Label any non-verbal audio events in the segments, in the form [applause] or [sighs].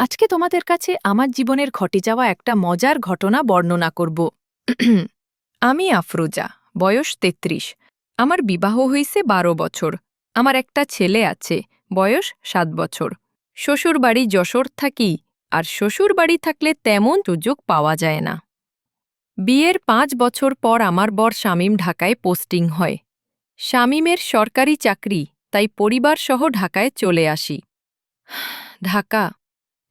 আজকে তোমাদের কাছে আমার জীবনের ঘটে যাওয়া একটা মজার ঘটনা বর্ণনা করব। [clears throat] আমি আফরোজা, বয়স তেত্রিশ। আমার বিবাহ হইছে বারো বছর। আমার একটা ছেলে আছে, বয়স সাত বছর। শ্বশুর বাড়ি যশোর থাকি, আর শ্বশুর বাড়ি থাকলে তেমন সুযোগ পাওয়া যায় না। বিয়ের পাঁচ বছর পর আমার বর শামীম ঢাকায় পোস্টিং হয়। শামীমের সরকারি চাকরি, তাই পরিবার সহ ঢাকায় চলে আসি। [sighs] ঢাকা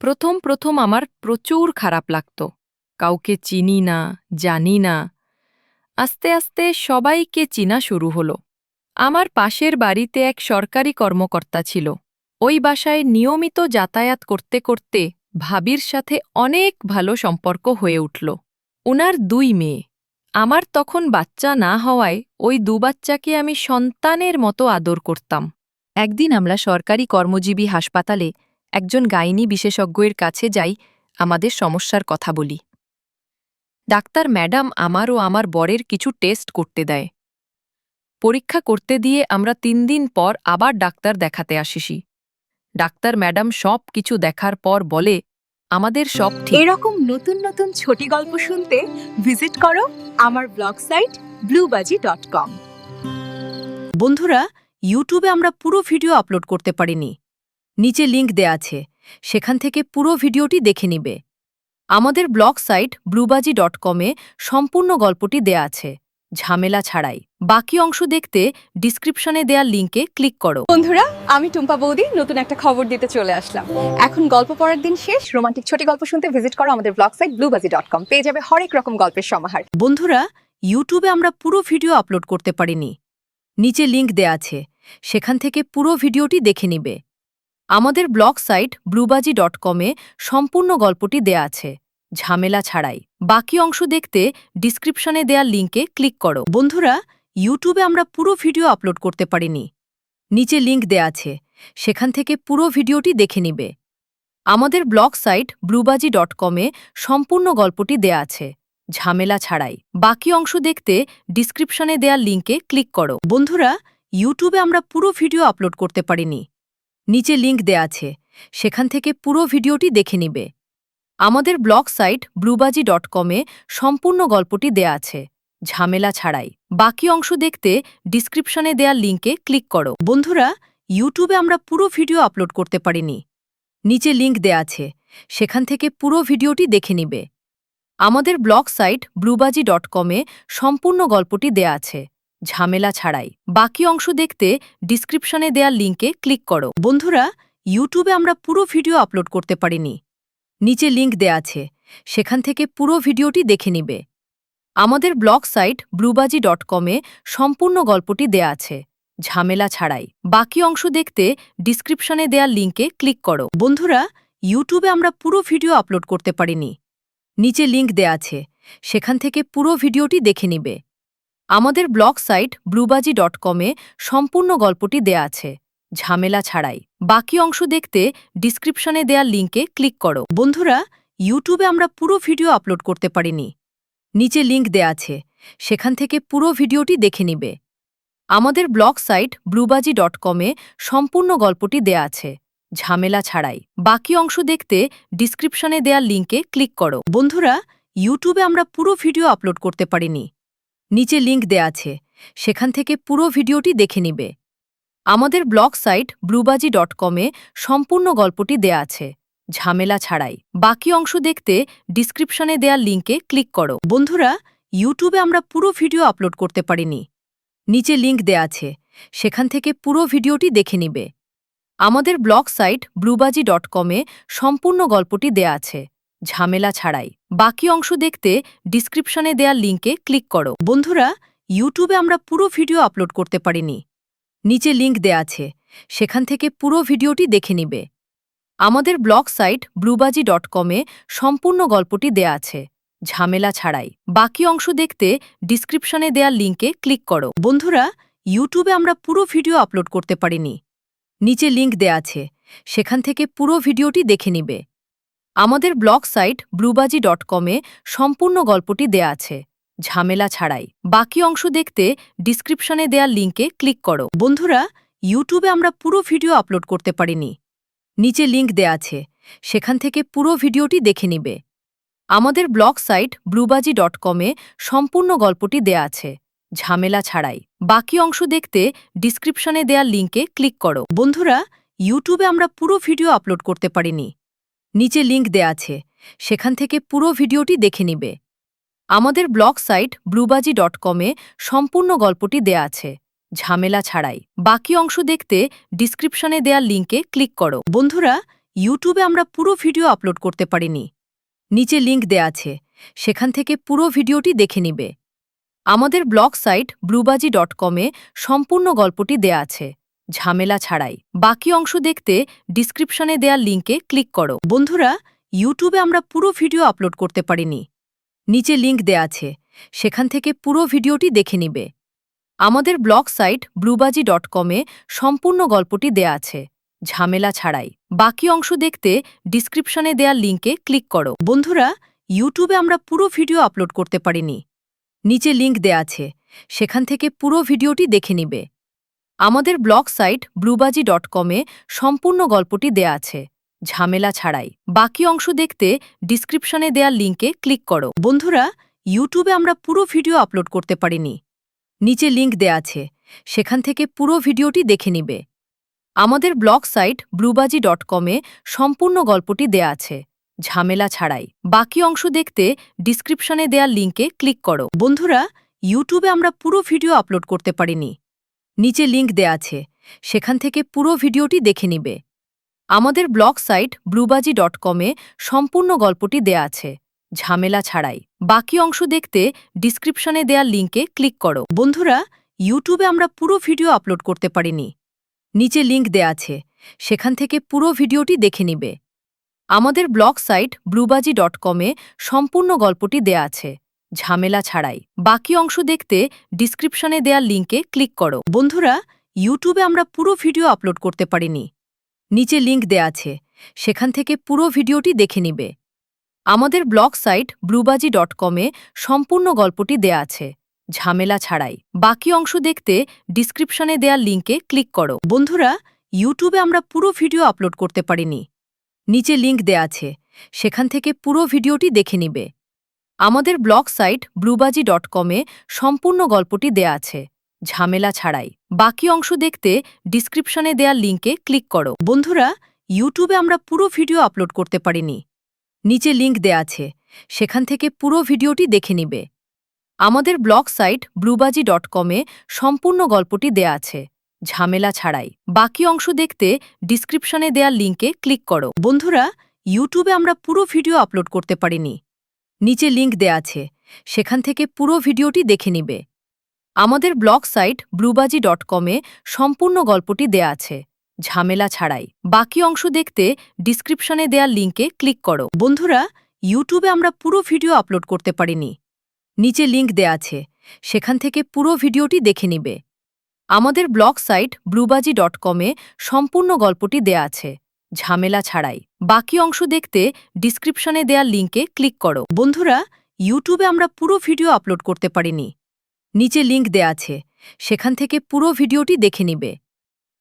প্রথম প্রথম আমার প্রচুর খারাপ লাগত। কাউকে চিনি না, জানি না। আস্তে আস্তে সবাইকে চিনা শুরু হলো। আমার পাশের বাড়িতে এক সরকারি কর্মকর্তা ছিল। ওই বাসায় নিয়মিত যাতায়াত করতে করতে ভাবির সাথে অনেক ভালো সম্পর্ক হয়ে উঠল। উনার দুই মেয়ে। আমার তখন বাচ্চা না হওয়ায় ওই দু বাচ্চাকে আমি সন্তানের মতো আদর করতাম। একদিন আমরা সরকারি কর্মজীবী হাসপাতালে একজন গাইনি বিশেষজ্ঞের কাছে যাই আমাদের সমস্যার কথা বলি। ডাক্তার ম্যাডাম আমার ও আমার বরের কিছু টেস্ট করতে দেয়। পরীক্ষা করতে দিয়ে আমরা তিন দিন পর আবার ডাক্তার দেখাতে আসিসি। ডাক্তার ম্যাডাম সব কিছু দেখার পর বলে আমাদের সব ঠিক। এরকম নতুন নতুন ছোটি গল্প শুনতে ভিজিট করো আমার blog site Bluebaji dot com বন্ধুরা ইউটিউবে আমরা পুরো ভিডিও আপলোড করতে পারিনি। নিচে লিংক দেয়া আছে। সেখান থেকে পুরো ভিডিওটি দেখে নিবে। আমাদের ব্লগ সাইট ব্লুবাজি ডট কমে সম্পূর্ণ গল্পটি দেয়া আছে। ঝামেলা ছাড়াই। বাকি অংশ দেখতে ডিসক্রিপশনে দেয়া লিংকে ক্লিক করো। বন্ধুরা আমি টুম্পা বৌদি নতুন একটা খবর দিতে চলে আসলাম। এখন গল্প পড়ার দিন শেষ। রোমান্টিক ছোটি গল্প শুনতে ভিজিট করো আমাদের blog site Bluebaji dot com পেয়ে যাবে হরেক রকম গল্পের সমাহার। বন্ধুরা ইউটিউবে আমরা পুরো ভিডিও আপলোড করতে পারিনি। নিচে লিংক দেয়া আছে। সেখান থেকে পুরো ভিডিওটি দেখে নিবে। আমাদের ব্লগ সাইট ব্লুবাজি ডট কমে সম্পূর্ণ গল্পটি দেয়া আছে। ঝামেলা ছাড়াই। বাকি অংশ দেখতে ডিসক্রিপশনে দেয়া লিংকে ক্লিক করো। বন্ধুরা, ইউটিউবে আমরা পুরো ভিডিও আপলোড করতে পারিনি। নিচে লিঙ্ক দেয়া আছে। সেখান থেকে পুরো ভিডিওটি দেখে নিবে। আমাদের ব্লগ সাইট ব্লুবাজি ডট কমে সম্পূর্ণ গল্পটি দেয়া আছে। ঝামেলা ছাড়াই। বাকি অংশ দেখতে ডিসক্রিপশনে দেয়া লিংকে ক্লিক করো। বন্ধুরা, ইউটিউবে আমরা পুরো ভিডিও আপলোড করতে পারিনি। নিচে লিংক দেয়া আছে। সেখান থেকে পুরো ভিডিওটি দেখে নিবে। আমাদের ব্লগ সাইট ব্লুবাজি ডট কমে সম্পূর্ণ গল্পটি দেয়া আছে। ঝামেলা ছাড়াই। বাকি অংশ দেখতে ডিসক্রিপশনে দেয়া লিংকে ক্লিক করো। বন্ধুরা ইউটিউবে আমরা পুরো ভিডিও আপলোড করতে পারিনি। নিচে লিঙ্ক দেয়া আছে। সেখান থেকে পুরো ভিডিওটি দেখে নিবে। আমাদের ব্লগ সাইট ব্লুবাজি ডট কমে সম্পূর্ণ গল্পটি দেয়া আছে। ঝামেলা ছাড়াই। বাকি অংশ দেখতে ডিসক্রিপশনে দেয়া লিংকে ক্লিক করো। বন্ধুরা, ইউটিউবে আমরা পুরো ভিডিও আপলোড করতে পারিনি। নিচে লিঙ্ক দেয়া আছে। সেখান থেকে পুরো ভিডিওটি দেখে নিবে। আমাদের ব্লগ সাইট ব্লুবাজি ডট কমে সম্পূর্ণ গল্পটি দেয়া আছে। ঝামেলা ছাড়াই। বাকি অংশ দেখতে ডিসক্রিপশনে দেয়া লিংকে ক্লিক করো। বন্ধুরা, ইউটিউবে আমরা পুরো ভিডিও আপলোড করতে পারিনি। নিচে লিঙ্ক দেয়া আছে। সেখান থেকে পুরো ভিডিওটি দেখে নিবে। আমাদের ব্লগ সাইট ব্লুবাজি ডট কমে সম্পূর্ণ গল্পটি দেয়া আছে। ঝামেলা ছাড়াই। বাকি অংশ দেখতে ডিসক্রিপশনে দেয়া লিংকে ক্লিক করো। বন্ধুরা, ইউটিউবে আমরা পুরো ভিডিও আপলোড করতে পারিনি। নিচে লিঙ্ক দেয়া আছে। সেখান থেকে পুরো ভিডিওটি দেখে নিবে। আমাদের ব্লগ সাইট ব্লুবাজি ডট কমে সম্পূর্ণ গল্পটি দেয়া আছে। ঝামেলা ছাড়াই। বাকি অংশ দেখতে ডিসক্রিপশনে দেয়া লিংকে ক্লিক করো। বন্ধুরা, ইউটিউবে আমরা পুরো ভিডিও আপলোড করতে পারিনি। নিচে লিংক দেয়া আছে। সেখান থেকে পুরো ভিডিওটি দেখে নিবে। আমাদের ব্লগ সাইট ব্লুবাজি ডট কমে সম্পূর্ণ গল্পটি দেয়া আছে। ঝামেলা ছাড়াই। বাকি অংশ দেখতে ডিসক্রিপশনে দেয়া লিংকে ক্লিক করো। বন্ধুরা ইউটিউবে আমরা পুরো ভিডিও আপলোড করতে পারিনি। নিচে লিঙ্ক দেয়া আছে। সেখান থেকে পুরো ভিডিওটি দেখে নিবে। আমাদের ব্লগ সাইট ব্লুবাজি ডট কমে সম্পূর্ণ গল্পটি দেয়া আছে। ঝামেলা ছাড়াই। বাকি অংশ দেখতে ডিসক্রিপশনে দেয়া লিংকে ক্লিক করো। বন্ধুরা, ইউটিউবে আমরা পুরো ভিডিও আপলোড করতে পারিনি। নিচে লিঙ্ক দেয়া আছে। সেখান থেকে পুরো ভিডিওটি দেখে নিবে। আমাদের ব্লগ সাইট ব্লুবাজি ডট কমে সম্পূর্ণ গল্পটি দেয়া আছে। ঝামেলা ছাড়াই। বাকি অংশ দেখতে ডিসক্রিপশনে দেয়া লিংকে ক্লিক করো। বন্ধুরা, ইউটিউবে আমরা পুরো ভিডিও আপলোড করতে পারিনি। নিচে লিঙ্ক দেয়া আছে। সেখান থেকে পুরো ভিডিওটি দেখে নিবে। আমাদের ব্লগ সাইট ব্লুবাজি ডট কমে সম্পূর্ণ গল্পটি দেয়া আছে। ঝামেলা ছাড়াই। বাকি অংশ দেখতে ডিসক্রিপশনে দেয়া লিংকে ক্লিক করো। বন্ধুরা, ইউটিউবে আমরা পুরো ভিডিও আপলোড করতে পারিনি। নিচে লিঙ্ক দেয়া আছে। সেখান থেকে পুরো ভিডিওটি দেখে নিবে। আমাদের ব্লগ সাইট ব্লুবাজি ডট কমে সম্পূর্ণ গল্পটি দেয়া আছে। ঝামেলা ছাড়াই। বাকি অংশ দেখতে ডিসক্রিপশনে দেয়া লিঙ্কে ক্লিক করো। বন্ধুরা, ইউটিউবে আমরা পুরো ভিডিও আপলোড করতে পারিনি। নিচে লিঙ্ক দেয়া আছে। সেখান থেকে পুরো ভিডিওটি দেখে নিবে। আমাদের ব্লগ সাইট ব্লুবাজি ডট কমে সম্পূর্ণ গল্পটি দেয়া আছে। ঝামেলা ছাড়াই। বাকি অংশ দেখতে ডিসক্রিপশনে দেয়া লিঙ্কে ক্লিক করো। বন্ধুরা ইউটিউবে আমরা পুরো ভিডিও আপলোড করতে পারিনি। নিচে লিঙ্ক দেয়া আছে। সেখান থেকে পুরো ভিডিওটি দেখে নিবে। আমাদের ব্লগ সাইট ব্লুবাজি ডট কমে সম্পূর্ণ গল্পটি দেয়া আছে। ঝামেলা ছাড়াই। বাকি অংশ দেখতে ডিসক্রিপশনে দেয়া লিঙ্কে ক্লিক করো। বন্ধুরা, ইউটিউবে আমরা পুরো ভিডিও আপলোড করতে পারিনি। নিচে লিঙ্ক দেয়া আছে। সেখান থেকে পুরো ভিডিওটি দেখে নিবে। আমাদের ব্লগ সাইট ব্লুবাজি ডট কমে সম্পূর্ণ গল্পটি দেয়া আছে। ঝামেলা ছাড়াই। বাকি অংশ দেখতে ডিসক্রিপশনে দেয়া লিঙ্কে ক্লিক করো। বন্ধুরা, ইউটিউবে আমরা পুরো ভিডিও আপলোড করতে পারিনি। নিচে লিঙ্ক দেয়া আছে। সেখান থেকে পুরো ভিডিওটি দেখে নিবে। আমাদের ব্লগ সাইট ব্লুবাজি ডট কমে সম্পূর্ণ গল্পটি দেয়া আছে। ঝামেলা ছাড়াই। বাকি অংশ দেখতে ডিসক্রিপশনে দেওয়া লিঙ্কে ক্লিক করো। বন্ধুরা, ইউটিউবে আমরা পুরো ভিডিও আপলোড করতে পারিনি। নিচে লিঙ্ক দেয়া আছে। সেখান থেকে পুরো ভিডিওটি দেখে নিবে। আমাদের ব্লগ সাইট ব্লুবাজি ডট কমে সম্পূর্ণ গল্পটি দেয়া আছে। ঝামেলা ছাড়াই। বাকি অংশ দেখতে ডিসক্রিপশনে দেওয়া লিঙ্কে ক্লিক করো। বন্ধুরা, ইউটিউবে আমরা পুরো ভিডিও আপলোড করতে পারিনি। নিচে লিঙ্ক দেয়া আছে। সেখান থেকে পুরো ভিডিওটি দেখে নিবে। আমাদের ব্লগ সাইট ব্লুবাজি ডট কমে সম্পূর্ণ গল্পটি দেয়া আছে। ঝামেলা ছাড়াই। বাকি অংশ দেখতে ডিসক্রিপশনে দেওয়া লিঙ্কে ক্লিক করো। বন্ধুরা ইউটিউবে আমরা পুরো ভিডিও আপলোড করতে পারিনি। নিচে লিঙ্ক দেয়া আছে। সেখান থেকে পুরো ভিডিওটি দেখে নিবে। আমাদের ব্লগ সাইট ব্লুবাজি ডট কমে সম্পূর্ণ গল্পটি দেয়া আছে। ঝামেলা ছাড়াই। বাকি অংশ দেখতে ডিসক্রিপশনে দেয়া লিঙ্কে ক্লিক করো। বন্ধুরা, ইউটিউবে আমরা পুরো ভিডিও আপলোড করতে পারিনি। নিচে লিঙ্ক দেয়া আছে। সেখান থেকে পুরো ভিডিওটি দেখে নিবে। আমাদের ব্লগ সাইট ব্লুবাজি ডট কমে সম্পূর্ণ গল্পটি দেয়া আছে। ঝামেলা ছাড়াই। বাকি অংশ দেখতে ডিসক্রিপশনে দেয়া লিঙ্কে ক্লিক করো। বন্ধুরা, ইউটিউবে আমরা পুরো ভিডিও আপলোড করতে পারিনি। নিচে লিঙ্ক দেয়া আছে। সেখান থেকে পুরো ভিডিওটি দেখে নিবে। আমাদের ব্লগ সাইট ব্লুবাজি ডট কমে সম্পূর্ণ গল্পটি দেয়া আছে। ঝামেলা ছাড়াই। বাকি অংশ দেখতে ডিসক্রিপশনে দেওয়া লিঙ্কে ক্লিক করো। বন্ধুরা, ইউটিউবে আমরা পুরো ভিডিও আপলোড করতে পারিনি। নিচে লিঙ্ক দেয়া আছে। সেখান থেকে পুরো ভিডিওটি দেখে নিবে। আমাদের ব্লগ সাইট ব্লুবাজি ডট কমে সম্পূর্ণ গল্পটি দেয়া আছে। ঝামেলা ছাড়াই। বাকি অংশ দেখতে ডিসক্রিপশনে দেওয়া লিঙ্কে ক্লিক করো। বন্ধুরা, ইউটিউবে আমরা পুরো ভিডিও আপলোড করতে পারিনি। নিচে লিঙ্ক দেয়া আছে। সেখান থেকে পুরো ভিডিওটি দেখে নিবে। আমাদের ব্লগ সাইট ব্লুবাজি ডট কমে সম্পূর্ণ গল্পটি দেয়া আছে। ঝামেলা ছাড়াই। বাকি অংশ দেখতে ডিসক্রিপশনে দেয়া লিঙ্কে ক্লিক করো। বন্ধুরা ইউটিউবে আমরা পুরো ভিডিও আপলোড করতে পারিনি। নিচে লিঙ্ক দেয়া আছে। সেখান থেকে পুরো ভিডিওটি দেখে নিবে। আমাদের ব্লগ সাইট ব্লুবাজি ডট কমে সম্পূর্ণ গল্পটি দেয়া আছে। ঝামেলা ছাড়াই। বাকি অংশ দেখতে ডিসক্রিপশনে দেওয়া লিঙ্কে ক্লিক করো। বন্ধুরা, ইউটিউবে আমরা পুরো ভিডিও আপলোড করতে পারিনি। নিচে লিঙ্ক দেয়া আছে। সেখান থেকে পুরো ভিডিওটি দেখে নিবে।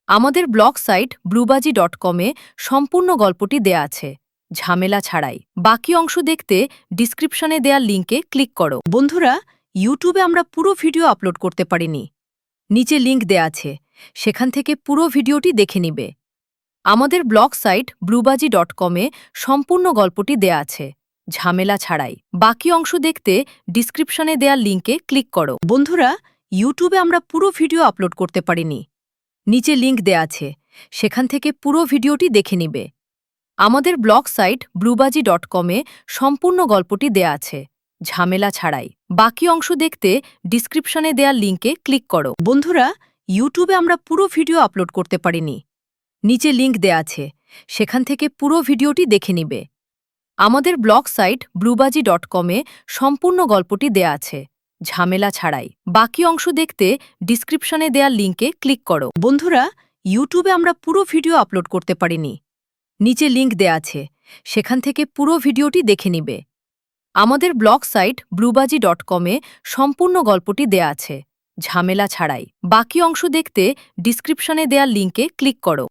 আমাদের ব্লগ সাইট ব্লুবাজি ডট কমে সম্পূর্ণ গল্পটি দেয়া আছে। ঝামেলা ছাড়াই। বাকি অংশ দেখতে ডিসক্রিপশনে দেওয়া লিঙ্কে ক্লিক করো। বন্ধুরা, ইউটিউবে আমরা পুরো ভিডিও আপলোড করতে পারিনি। নিচে লিঙ্ক দেয়া আছে। সেখান থেকে পুরো ভিডিওটি দেখে নিবে। আমাদের ব্লগ সাইট ব্লুবাজি ডট কমে সম্পূর্ণ গল্পটি দেয়া আছে। ঝামেলা ছাড়াই। বাকি অংশ দেখতে ডিসক্রিপশনে দেয়া লিঙ্কে ক্লিক করো। বন্ধুরা, ইউটিউবে আমরা পুরো ভিডিও আপলোড করতে পারিনি। নিচে লিঙ্ক দেয়া আছে। সেখান থেকে পুরো ভিডিওটি দেখে নিবে। আমাদের ব্লগ সাইট ব্লুবাজি ডট কমে সম্পূর্ণ গল্পটি দেয়া আছে। ঝামেলা ছাড়াই। বাকি অংশ দেখতে ডিসক্রিপশনে দেয়া লিঙ্কে ক্লিক করো। বন্ধুরা, ইউটিউবে আমরা পুরো ভিডিও আপলোড করতে পারিনি। নিচে লিঙ্ক দেয়া আছে। সেখান থেকে পুরো ভিডিওটি দেখে নিবে। আমাদের ব্লগ সাইট ব্লুবাজি ডট কমে সম্পূর্ণ গল্পটি দেয়া আছে। ঝামেলা ছাড়াই। বাকি অংশ দেখতে ডিসক্রিপশনে দেয়া লিঙ্কে ক্লিক করো। বন্ধুরা ইউটিউবে আমরা পুরো ভিডিও আপলোড করতে পারিনি। নিচে লিঙ্ক দেয়া আছে। সেখান থেকে পুরো ভিডিওটি দেখে নিবে। আমাদের ব্লগ সাইট ব্লুবাজি ডট কমে সম্পূর্ণ গল্পটি দেয়া আছে। ঝামেলা ছাড়াই। বাকি অংশ দেখতে ডিসক্রিপশনে দেয়া লিঙ্কে ক্লিক করো।